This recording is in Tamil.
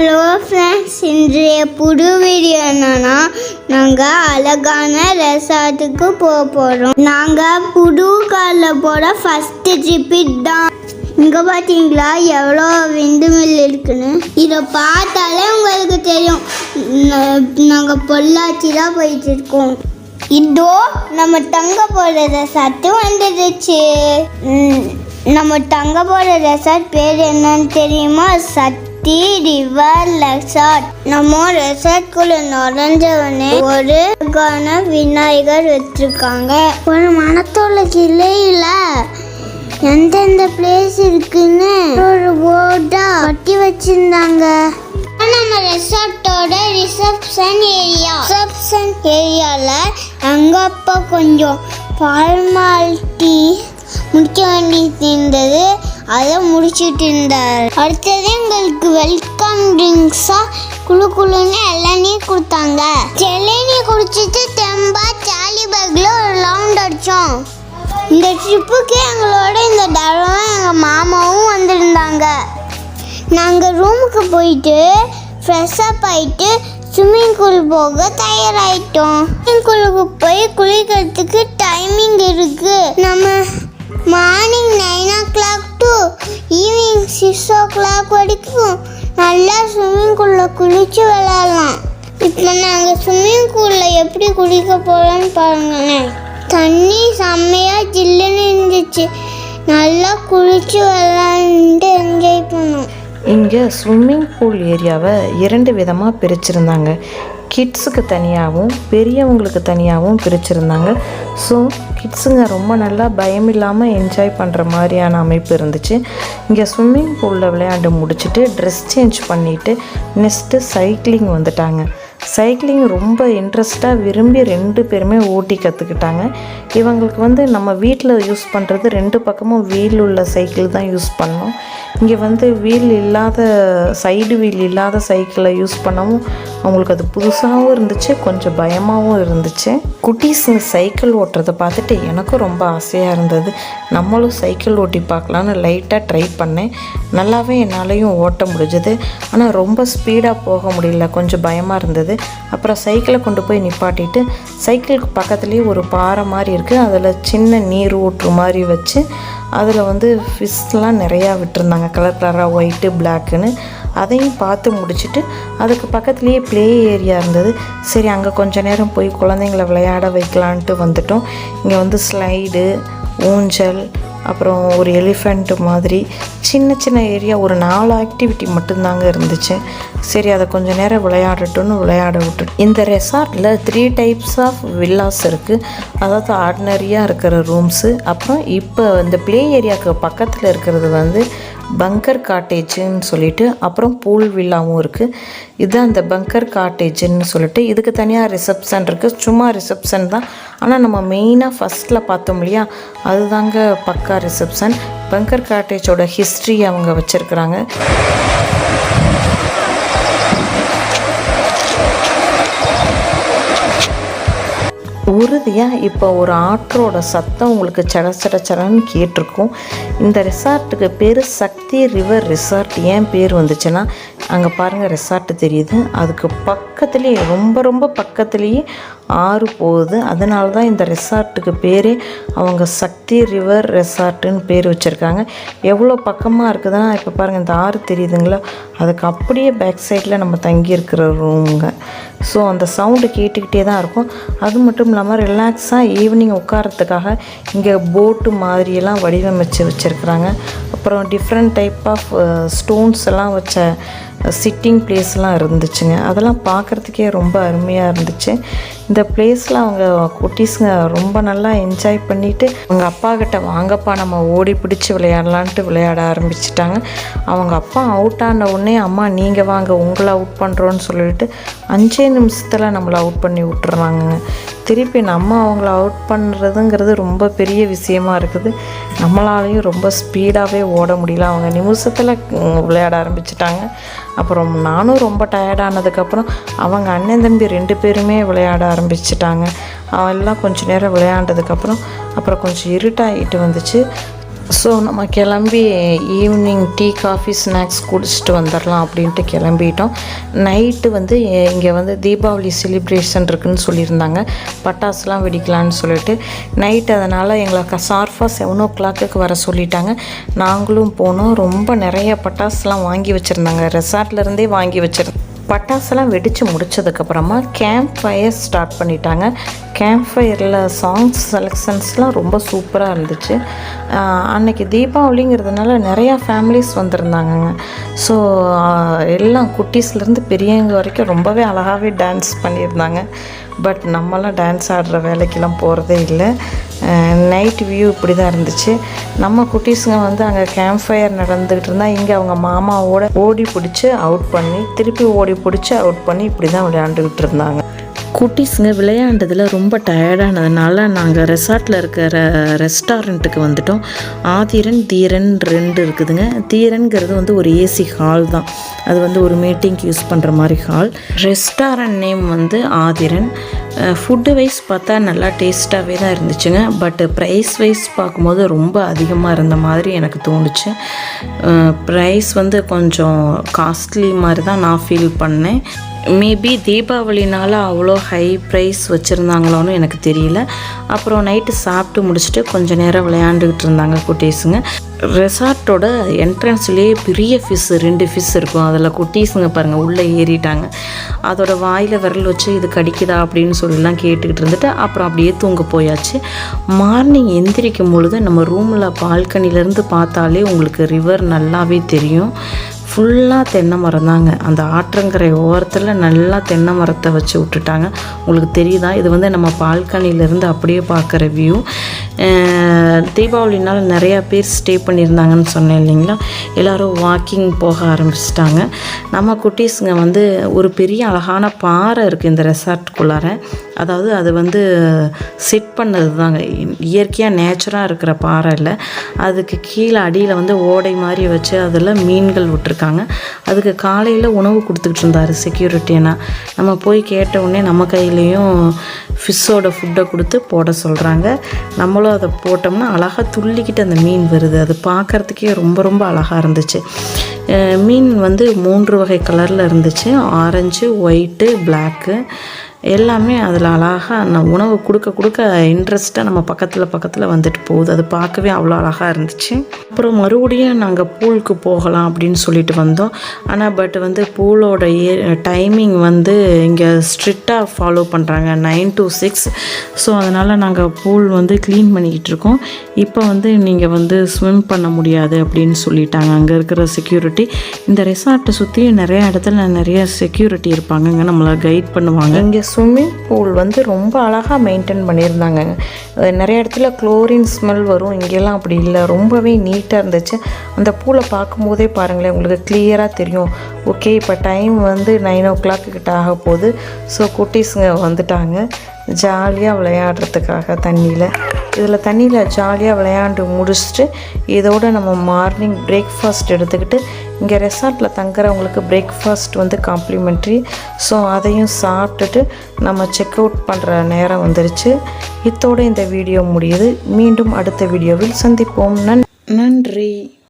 ஹலோ ஃப்ரெண்ட்ஸ் இன்றைய புது வீடியோ என்னன்னா நாங்கள் அழகான ரெசார்ட்டுக்கு போக போகிறோம் நாங்கள் புது காரில் போகிற ஃபஸ்ட்டு ட்ரிப்பு தான் இங்கே பார்த்தீங்களா எவ்வளோ விண்டுமில் இருக்குன்னு. இதை பார்த்தாலே உங்களுக்கு தெரியும். நாங்கள் பொள்ளாச்சி தான் போயிட்டு இருக்கோம். இதோ நம்ம தங்க போகிற ரெசார்ட்டு வந்துடுச்சு. நம்ம தங்க போகிற ரெசார்ட் பேர் என்னன்னு தெரியுமா? தி ரிவர் ரெசார்ட் நம்ம ரெசார்ட்குள்ள நுழைஞ்சவனே ஒரு அழகான விநாயகர் வச்சிருக்காங்க. ஒரு மனத்தோட கிளையில எந்தெந்த பிளேஸ் இருக்குன்னு ஒரு போர்டா கட்டி வச்சிருந்தாங்க. நம்ம ரெசார்ட்டோட ரிசப்ஷன் ஏரியா ரிசப்ஷன் ஏரியால எங்க அப்பா கொஞ்சம் ஃபார்மாலிட்டி முடிக்க வேண்டியது இருந்தது அதை முடிச்சிட்டு இருந்தார். அடுத்தது எங்களுக்கு வெல்கம் ட்ரிங்க்ஸா குளு குளுன்னு இளநீர் கொடுத்தாங்க. இளநீர் குடிச்சிட்டு தெம்பா சாலி பேக்ல ஒரு ரவுண்ட் அடிச்சோம். இந்த ட்ரிப்புக்கு எங்களோட இந்த தடவை எங்கள் மாமாவும் வந்திருந்தாங்க. நாங்கள் ரூமுக்கு போயிட்டு ஃப்ரெஷ் அப் ஆயிட்டு ஸ்விம்மிங் பூல் போக தயாராயிட்டோம். ஸ்விம்மிங் பூலுக்கு போய் குளிக்கிறதுக்கு குளிக்க போகிறோம்னு பாருங்களேன். தண்ணி செம்மையாக ஜில்லுன்னு இருந்துச்சு. நல்லா குளிச்சு விளாண்டு என்ஜாய் பண்ணோம். இங்கே ஸ்விம்மிங் பூல் ஏரியாவை இரண்டு விதமாக பிரிச்சிருந்தாங்க. கிட்ஸுக்கு தனியாகவும் பெரியவங்களுக்கு தனியாகவும் பிரிச்சிருந்தாங்க. ஸோ கிட்ஸுங்க ரொம்ப நல்லா பயம் இல்லாமல் என்ஜாய் பண்ணுற மாதிரியான அமைப்பு இருந்துச்சு. இங்கே ஸ்விம்மிங் பூலில் விளையாண்டு முடிச்சுட்டு ட்ரெஸ் சேஞ்ச் பண்ணிவிட்டு நெக்ஸ்ட்டு சைக்கிளிங் வந்துட்டாங்க. சைக்கிளிங் ரொம்ப இன்ட்ரெஸ்டாக விரும்பி ரெண்டு பேருமே ஓட்டி கற்றுக்கிட்டாங்க இவங்களுக்கு வந்து நம்ம வீட்டில் யூஸ் பண்ணுறது ரெண்டு பக்கமும் வீல் உள்ள சைக்கிள் தான் யூஸ் பண்ணோம். இங்கே வந்து வீல் இல்லாத சைடு வீல் இல்லாத சைக்கிளை யூஸ் பண்ணவும் அவங்களுக்கு அது புதுசாகவும் இருந்துச்சு கொஞ்சம் பயமாகவும் இருந்துச்சு. குட்டீஸுங்க சைக்கிள் ஓட்டுறதை பார்த்துட்டு எனக்கும் ரொம்ப ஆசையாக இருந்தது. நம்மளும் சைக்கிள் ஓட்டி பார்க்கலான்னு லைட்டாக ட்ரை பண்ணேன். நல்லாவே என்னாலையும் ஓட்ட முடிஞ்சது. ஆனால் ரொம்ப ஸ்பீடாக போக முடியல கொஞ்சம் பயமாக இருந்தது. அப்புறம் சைக்கிளை கொண்டு போய் நிப்பாட்டிட்டு சைக்கிளுக்கு பக்கத்துலேயே ஒரு பாறை மாதிரி இருக்குது அதில் சின்ன நீர் ஊற்று மாதிரி வச்சு அதில் வந்து ஃபிஷ்லாம் நிறையா விட்டுருந்தாங்க. கலர் கலராக ஒயிட்டு பிளாக்குன்னு அதையும் பார்த்து முடிச்சுட்டு அதுக்கு பக்கத்துலேயே ப்ளே ஏரியா இருந்தது. சரி அங்கே கொஞ்ச நேரம் போய் குழந்தைங்கள விளையாட வைக்கலான்ட்டு வந்துட்டோம். இங்கே வந்து ஸ்லைடு ஊஞ்சல் அப்புறம் ஒரு எலிஃபெண்ட்டு மாதிரி சின்ன சின்ன ஏரியா ஒரு நாலு ஆக்டிவிட்டி மட்டும்தாங்க இருந்துச்சு. சரி அதை கொஞ்சம் நேரம் விளையாடட்டும்னு விளையாட விட்டு இந்த ரெசார்ட்டில் த்ரீ டைப்ஸ் ஆஃப் வில்லாஸ் இருக்குது அதாவது ஆர்டினரியாக இருக்கிற ரூம்ஸு அப்புறம் இப்போ இந்த ப்ளே ஏரியாவுக்கு பக்கத்தில் இருக்கிறது வந்து பங்கர் காட்டேஜுன்னு சொல்லிட்டு அப்புறம் பூல் வில்லாவும் இருக்குது இதுதான் அந்த பங்கர் காட்டேஜுன்னு சொல்லிட்டு இதுக்கு தனியாக ரிசப்ஷன் இருக்குது சும்மா ரிசப்ஷன் தான். ஆனால் நம்ம மெயினாக ஃபஸ்ட்டில் பார்த்தோம் இல்லையா? அதுதாங்க பக்கா ரிசப்ஷன் பங்கர் காட்டேஜோட ஹிஸ்ட்ரி அவங்க வச்சுருக்குறாங்க. உறுதியாக இப்போ ஒரு ஆற்றோட சத்தம் உங்களுக்கு சட சட சடன்னு கேட்டிருக்கும். இந்த ரிசார்ட்டுக்கு பேர் சக்தி ரிவர் ரிசார்ட். ஏன் பேர் வந்துச்சுன்னா அங்கே பாருங்கள் ரிசார்ட்டு தெரியுது. அதுக்கு பக்கத்துலேயே ரொம்ப ரொம்ப பக்கத்துலேயே ஆறு போகுது. அதனால தான் இந்த ரெசார்ட்டுக்கு பேரே அவங்க சக்தி ரிவர் ரெசார்ட்டுன்னு பேர் வச்சுருக்காங்க. எவ்வளோ பக்கமாக இருக்குதுன்னா இப்போ பாருங்கள் இந்த ஆறு தெரியுதுங்களா? அதுக்கு அப்படியே பேக் சைடில் நம்ம தங்கியிருக்கிற ரூமுங்க ஸோ அந்த சவுண்டு கேட்டுக்கிட்டே தான் இருக்கும். அது மட்டும் இல்லாமல் ரிலாக்ஸாக ஈவினிங் உட்காரத்துக்காக இங்கே போட்டு மாதிரியெல்லாம் வடிவமைச்சு வச்சுருக்குறாங்க. அப்புறம் டிஃப்ரெண்ட் டைப் ஆஃப் ஸ்டோன்ஸ் எல்லாம் வச்ச சிட்டிங் பிளேஸ்லாம் இருந்துச்சுங்க. அதெல்லாம் பார்க்குறதுக்கே ரொம்ப அருமையாக இருந்துச்சு. இந்த பிளேஸில் அவங்க குட்டீஸுங்க ரொம்ப நல்லா என்ஜாய் பண்ணிவிட்டு அவங்க அப்பா கிட்ட வாங்கப்பா நம்ம ஓடி பிடிச்சி விளையாடலான்ட்டு விளையாட ஆரம்பிச்சிட்டாங்க. அவங்க அப்பா அவுட் ஆன உடனே அம்மா நீங்கள் வாங்க உங்களை அவுட் பண்ணுறோன்னு சொல்லிட்டு அஞ்சே நிமிஷத்தில் நம்மளை அவுட் பண்ணி விட்டுறாங்க திருப்பி நம்ம அவங்கள அவுட் பண்ணுறதுங்கிறது ரொம்ப பெரிய விஷயமா இருக்குது. நம்மளாலையும் ரொம்ப ஸ்பீடாகவே ஓட முடியல. அவங்க நிமிஷத்தில் விளையாட ஆரம்பிச்சிட்டாங்க. அப்புறம் நானும் ரொம்ப டயர்டானதுக்கப்புறம் அவங்க அண்ணன் தம்பி ரெண்டு பேருமே விளையாட ஆரம்பிச்சிட்டாங்க. அவன் எல்லாம் நேரம் விளையாண்டதுக்கப்புறம் அப்புறம் கொஞ்சம் இருட்டாகிட்டு வந்துச்சு. ஸோ நம்ம கிளம்பி ஈவினிங் டீ காஃபி ஸ்நாக்ஸ் குடிச்சிட்டு வந்துடலாம் அப்படின்ட்டு கிளம்பிட்டோம். நைட்டு வந்து இங்கே வந்து தீபாவளி செலிப்ரேஷன் இருக்குன்னு சொல்லியிருந்தாங்க. பட்டாசுலாம் வெடிக்கலான்னு சொல்லிட்டு. நைட் அதனால் எங்களை ஷார்ஃபாக செவன் ஓ கிளாக்குக்கு வர சொல்லிட்டாங்க. நாங்களும் போனோம். ரொம்ப நிறைய பட்டாசுலாம் வாங்கி வச்சுருந்தாங்க. ரெசார்ட்லேருந்தே வாங்கி வச்சுருந்தோம் பட்டாசுலாம் வெடித்து முடிச்சதுக்கப்புறமா கேம்ப் ஃபயர் ஸ்டார்ட் பண்ணிட்டாங்க. கேம்ப் ஃபயரில் சாங்ஸ் செலெக்ஷன்ஸ்லாம் ரொம்ப சூப்பராக இருந்துச்சு. அன்னைக்கு தீபாவளிங்கிறதுனால நிறையா ஃபேமிலிஸ் வந்திருந்தாங்கங்க. ஸோ எல்லாம் குட்டீஸ்லேருந்து பெரியவங்க வரைக்கும் ரொம்பவே அழகாகவே டான்ஸ் பண்ணியிருந்தாங்க. பட் நம்மலாம் டான்ஸ் ஆடுற வேலைக்கெல்லாம் போகிறதே இல்லை. நைட் வியூ இப்படி தான் இருந்துச்சு. நம்ம குட்டீஸுங்க வந்து அங்கே கேம்ப் ஃபயர் நடந்துக்கிட்டு இருந்தால் இங்கே அவங்க மாமாவோட ஓடி பிடிச்சி அவுட் பண்ணி திருப்பி ஓடி பிடிச்சி அவுட் பண்ணி இப்படி தான் விளையாண்டுக்கிட்டு இருந்தாங்க. குட்டீஸுங்க விளையாண்டதில் ரொம்ப டயர்டானதுனால நாங்கள் ரெசார்ட்டில் இருக்கிற ரெஸ்டாரண்ட்டுக்கு வந்துட்டோம். ஆதிரன் தீரன் ரெண்டு இருக்குதுங்க. தீரன்கிறது வந்து ஒரு ஏசி ஹால் தான். அது வந்து ஒரு மீட்டிங்க்கு யூஸ் பண்ணுற மாதிரி ஹால் ரெஸ்டாரண்ட் நேம் வந்து ஆதிரன். ஃபுட்டு வைஸ் பார்த்தா நல்லா டேஸ்ட்டாகவே தான் இருந்துச்சுங்க. பட் ப்ரைஸ் வைஸ் பார்க்கும்போது ரொம்ப அதிகமாக இருந்த மாதிரி எனக்கு தோணுச்சு. ப்ரைஸ் வந்து கொஞ்சம் காஸ்ட்லி மாதிரி தான் நான் ஃபீல் பண்ணேன். மேபி தீபாவளினால் அவ்வளோ ஹை ப்ரைஸ் வச்சுருந்தாங்களோன்னு எனக்கு தெரியல. அப்புறம் நைட்டு சாப்பிட்டு முடிச்சுட்டு கொஞ்சம் நேரம் விளையாண்டுக்கிட்டு இருந்தாங்க குட்டீஸுங்க. ரெசார்ட்டோட என்ட்ரன்ஸ்லேயே பெரிய ஃபிஷ் ரெண்டு ஃபிஷ் இருக்கும். அதில் குட்டீஸுங்க பாருங்கள் உள்ளே ஏறிட்டாங்க. அதோட வாயில் விரல் வச்சு இது கடிக்குதா அப்படின்னு சொல்லிலாம் கேட்டுக்கிட்டு இருந்துட்டு அப்புறம் அப்படியே தூங்க போயாச்சு. மார்னிங் எந்திரிக்கும் பொழுது நம்ம ரூமில் பால்கனிலேருந்து பார்த்தாலே உங்களுக்கு ரிவர் நல்லாவே தெரியும். ஃபுல்லாக தென்னை மரம் தாங்க. அந்த ஆற்றங்கரை ஓரத்தில் நல்லா தென்னை மரத்தை வச்சு விட்டுட்டாங்க. உங்களுக்கு தெரியுதா? இது வந்து நம்ம பால்கனிலேருந்து அப்படியே பார்க்குற வியூ தீபாவளினால் நிறையா பேர் ஸ்டே பண்ணியிருந்தாங்கன்னு சொன்னேன் இல்லைங்களா? எல்லோரும் வாக்கிங் போக ஆரம்பிச்சிட்டாங்க. நம்ம குட்டீஸுங்க வந்து ஒரு பெரிய அழகான பாறை இருக்குது இந்த ரெசார்ட்டுக்குள்ளார அதாவது அது வந்து செட் பண்ணது தாங்க. இயற்கையாக நேச்சராக இருக்கிற பாறை இல்லை. அதுக்கு கீழே அடியில் வந்து ஓடை மாதிரி வச்சு அதில் மீன்கள் விட்டுருக்கு இருக்காங்க. அதுக்கு காலையில் உணவு கொடுத்துக்கிட்டு இருந்தார் செக்யூரிட்டினா நம்ம போய் கேட்ட உடனே நம்ம கையிலையும் ஃபிஷ்ஷோட ஃபுட்டை கொடுத்து போட சொல்கிறாங்க நம்மளும் அதை போட்டோம்னா அழகாக துள்ளிக்கிட்டு அந்த மீன் வருது. அது பார்க்குறதுக்கே ரொம்ப ரொம்ப அழகாக இருந்துச்சு. மீன் வந்து மூன்று வகை கலரில் இருந்துச்சு. ஆரஞ்சு ஒயிட்டு பிளாக்கு எல்லாமே அதில் அழகாக நான் உணவு கொடுக்க கொடுக்க இன்ட்ரெஸ்ட்டாக நம்ம பக்கத்தில் பக்கத்தில் வந்துட்டு போகுது. அது பார்க்கவே அவ்வளோ அழகாக இருந்துச்சு. அப்புறம் மறுபடியும் நாங்கள் பூலுக்கு போகலாம் அப்படின்னு சொல்லிட்டு வந்தோம். ஆனால் பட் வந்து பூலோட ஏ டைமிங் வந்து இங்கே ஸ்ட்ரிக்டாக ஃபாலோ பண்ணுறாங்க நைன் டு சிக்ஸ் ஸோ அதனால் நாங்கள் பூல் வந்து க்ளீன் பண்ணிக்கிட்டு இருக்கோம். இப்போ வந்து நீங்கள் வந்து ஸ்விம் பண்ண முடியாது அப்படின்னு சொல்லிட்டாங்க. அங்கே இருக்கிற செக்யூரிட்டி இந்த ரெசார்ட்டை சுற்றி நிறைய இடத்துல நிறைய செக்யூரிட்டி இருப்பாங்க இங்கே நம்மளை கைட் பண்ணுவாங்க. இங்கே ஸ்விம்மிங் பூல் வந்து ரொம்ப அழகாக மெயின்டைன் பண்ணியிருந்தாங்க. நிறைய இடத்துல குளோரின் ஸ்மெல் வரும். இங்கெல்லாம் அப்படி இல்லை. ரொம்பவே நீட்டாக இருந்துச்சு. அந்த பூலை பார்க்கும்போதே பாருங்களேன் உங்களுக்கு கிளியராக தெரியும். ஓகே இப்போ டைம் வந்து நைன் ஓ கிளாக் கிட்ட ஆக போகுது. ஸோ குட்டீஸுங்க வந்துட்டாங்க. ஜாலியாக விளையாடுறதுக்காக தண்ணியில். இதில் தண்ணியில் ஜாலியாக விளையாண்டு முடிச்சுட்டு இதோடு நம்ம மார்னிங் பிரேக்ஃபாஸ்ட் எடுத்துக்கிட்டு இங்கே ரெசார்ட்டில் தங்குறவங்களுக்கு பிரேக்ஃபாஸ்ட் வந்து காம்ப்ளிமெண்ட்ரி ஸோ அதையும் சாப்பிட்டுட்டு நம்ம செக் அவுட் பண்ணுற நேரம் வந்துருச்சு. இத்தோடு இந்த வீடியோ முடியுது. மீண்டும் அடுத்த வீடியோவில் சந்திப்போம். நன் நன்றி.